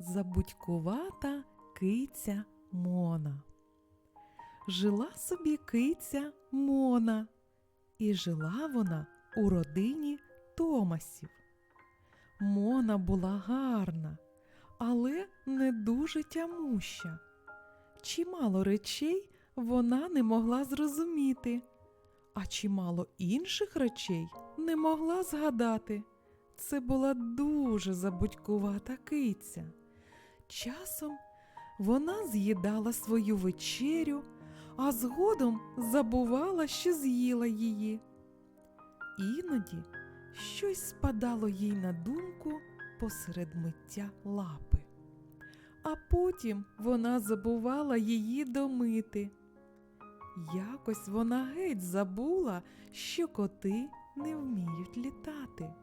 Забудькувата киця Мона. Жила собі киця Мона, і жила вона у родині Томасів. Мона була гарна, але не дуже тямуща. Чимало речей вона не могла зрозуміти, а чимало інших речей не могла згадати. Це була дуже забудькувата киця. Часом вона з'їдала свою вечерю, а згодом забувала, що з'їла її. Іноді щось спадало їй на думку посеред миття лапи, а потім вона забувала її домити. Якось вона геть забула, що коти не вміють літати.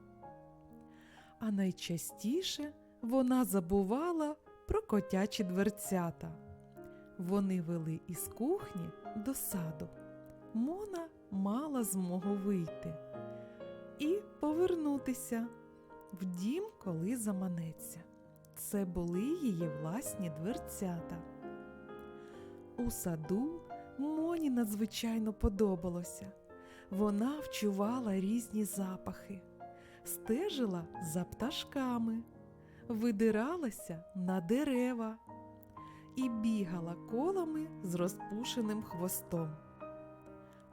А найчастіше вона забувала про котячі дверцята. Вони вели із кухні до саду. Мона мала змогу вийти і повернутися в дім, коли заманеться. Це були її власні дверцята. У саду Моні надзвичайно подобалося. Вона вчувала різні запахи, стежила за пташками, видиралася на дерева і бігала колами з розпушеним хвостом.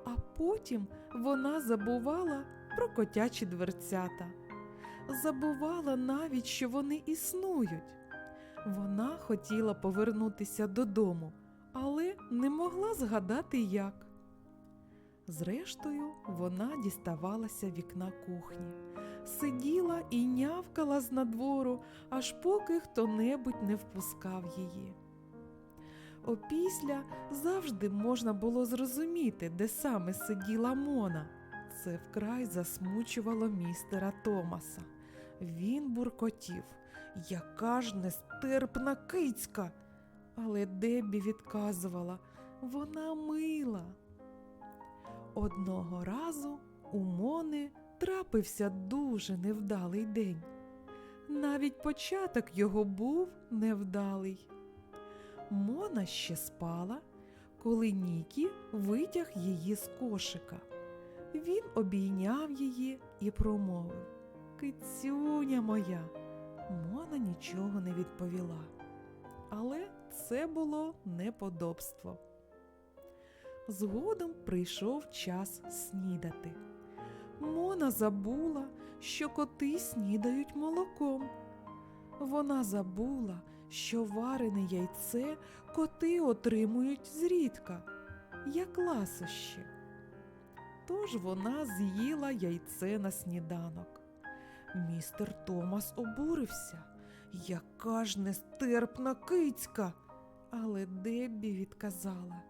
А потім вона забувала про котячі дверцята, забувала навіть, що вони існують. Вона хотіла повернутися додому, але не могла згадати як. Зрештою, вона діставалася вікна кухні, сиділа і нявкала з надвору, аж поки хто-небудь не впускав її. Опісля завжди можна було зрозуміти, де саме сиділа Мона. Це вкрай засмучувало містера Томаса. Він буркотів, яка ж нестерпна кицька. Але Деббі відказувала, вона мила. Одного разу у Мони трапився дуже невдалий день. Навіть початок його був невдалий. Мона ще спала, коли Нікі витяг її з кошика. Він обійняв її і промовив Кицюня моя. Мона нічого не відповіла. Але це було неподобство. Згодом прийшов час снідати. Мона забула, що коти снідають молоком. Вона забула, що варене яйце коти отримують зрідка, як ласощі. Тож вона з'їла яйце на сніданок. Містер Томас обурився. Яка ж нестерпна кицька. Але Деббі відказала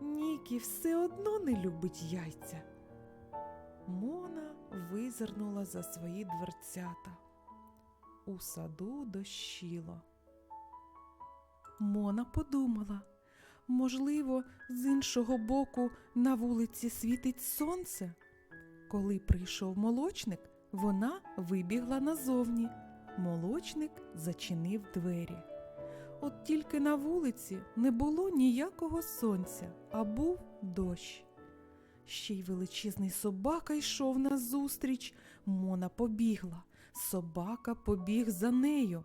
Нікі все одно не любить яйця. Мона визирнула за свої дверцята. У саду дощило. Мона подумала, можливо, з іншого боку на вулиці світить сонце. Коли прийшов молочник, вона вибігла назовні. Молочник зачинив двері. От тільки на вулиці не було ніякого сонця, а був дощ. Ще й величезний собака йшов назустріч. Мона побігла. Собака побіг за нею.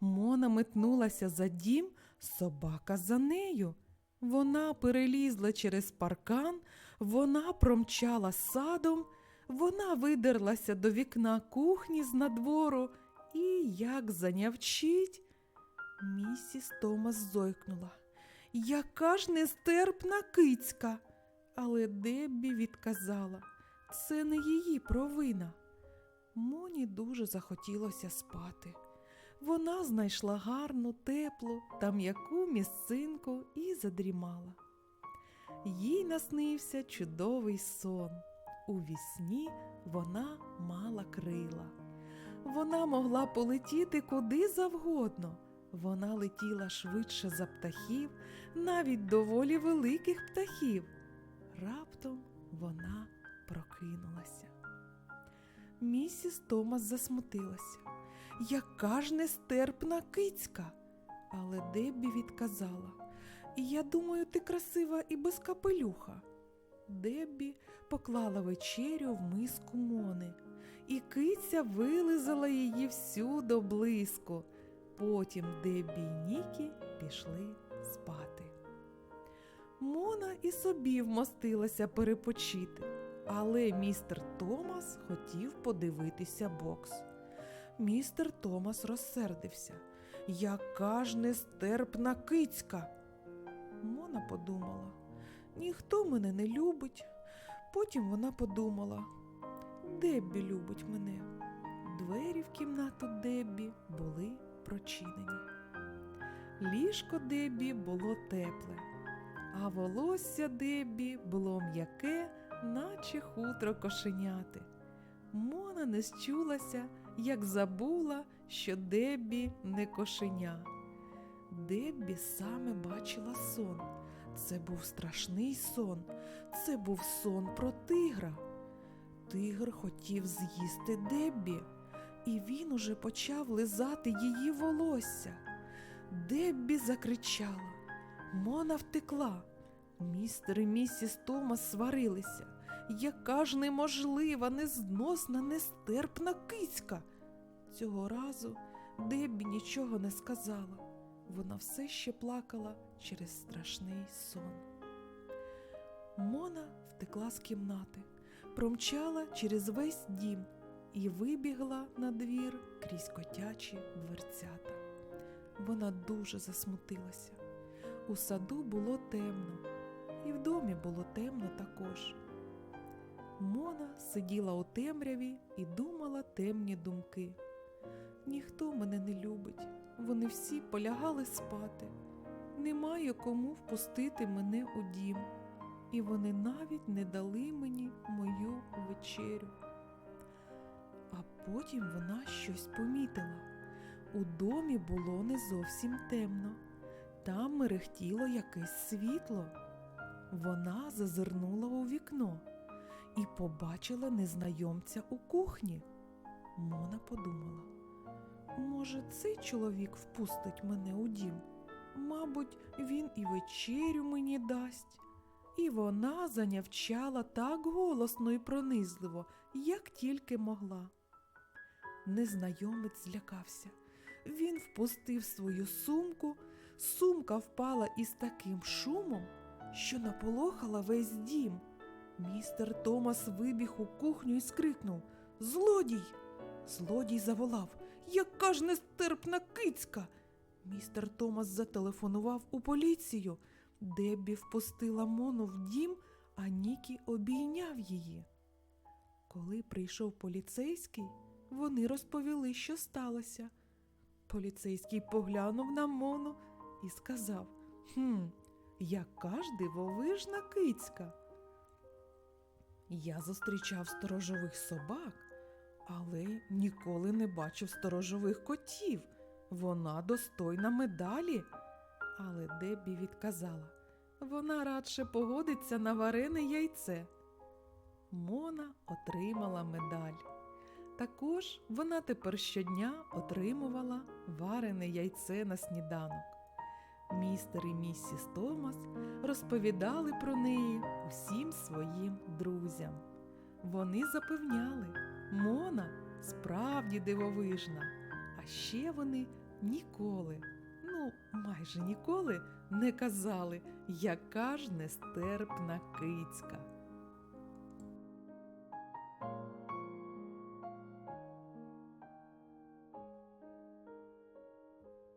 Мона метнулася за дім, собака за нею. Вона перелізла через паркан, вона промчала садом, вона видерлася до вікна кухні з надвору і, як занявчить, місіс Томас зойкнула. Яка ж нестерпна кицька. Але Деббі відказала, це не її провина. Моні дуже захотілося спати. Вона знайшла гарну, теплу та м'яку місцинку і задрімала. Їй наснився чудовий сон. У вісні вона мала крила. Вона могла полетіти куди завгодно. Вона летіла швидше за птахів, навіть доволі великих птахів. Раптом вона прокинулася. Місіс Томас засмутилася. яка ж нестерпна кицька. Але Деббі відказала: Я думаю, ти красива і без капелюха. Деббі поклала вечерю в миску Мони, і киця вилизала її всю до блиску. Потім Деббі й Нікі пішли спати. Мона і собі вмостилася перепочити, але містер Томас хотів подивитися бокс. Містер Томас розсердився. Яка ж нестерпна кицька. Мона подумала, ніхто мене не любить. Потім вона подумала, Деббі любить мене. Двері в кімнату Деббі були прочинені. Ліжко Деббі було тепле, а волосся Деббі було м'яке, наче хутро кошеняти. Мона не счулася, як забула, що Деббі не кошеня. Деббі саме бачила сон. Це був страшний сон. Це був сон про тигра. Тигр хотів з'їсти Деббі, і він уже почав лизати її волосся. Деббі закричала. Мона втекла. Містер і місіс Томас сварилися. Яка ж неможлива, незносна, нестерпна кицька. Цього разу Деббі нічого не сказала. Вона все ще плакала через страшний сон. Мона втекла з кімнати, промчала через весь дім і вибігла на двір крізь котячі дверцята. Вона дуже засмутилася. У саду було темно, і в домі було темно також. Мона сиділа у темряві і думала темні думки. Ніхто мене не любить, вони всі полягали спати. Немає кому впустити мене у дім, і вони навіть не дали мені мою вечерю. А потім вона щось помітила. У домі було не зовсім темно, там мерехтіло якесь світло. Вона зазирнула у вікно і побачила незнайомця у кухні. Мона подумала. Може, цей чоловік впустить мене у дім? Мабуть, він і вечерю мені дасть. І вона занявчала так голосно і пронизливо, як тільки могла. Незнайомець злякався. Він впустив свою сумку, сумка впала із таким шумом, що наполохала весь дім. Містер Томас вибіг у кухню і скрикнув Злодій! Злодій заволав Яка ж нестерпна кицька. Містер Томас зателефонував у поліцію. Деббі впустила Мону в дім, а Нікі обійняв її. Коли прийшов поліцейський, вони розповіли, що сталося. Поліцейський поглянув на Мону і сказав: Хм, яка ж дивовижна кицька. Я зустрічав сторожових собак, але ніколи не бачив сторожових котів. Вона достойна медалі. Але Деббі відказала, вона радше погодиться на варене яйце. Мона отримала медаль. Також вона тепер щодня отримувала варене яйце на сніданок. Містер і місіс Томас розповідали про неї усім своїм друзям. Вони запевняли, Мона справді дивовижна, а ще вони ніколи, ну майже ніколи не казали, яка ж нестерпна кицька.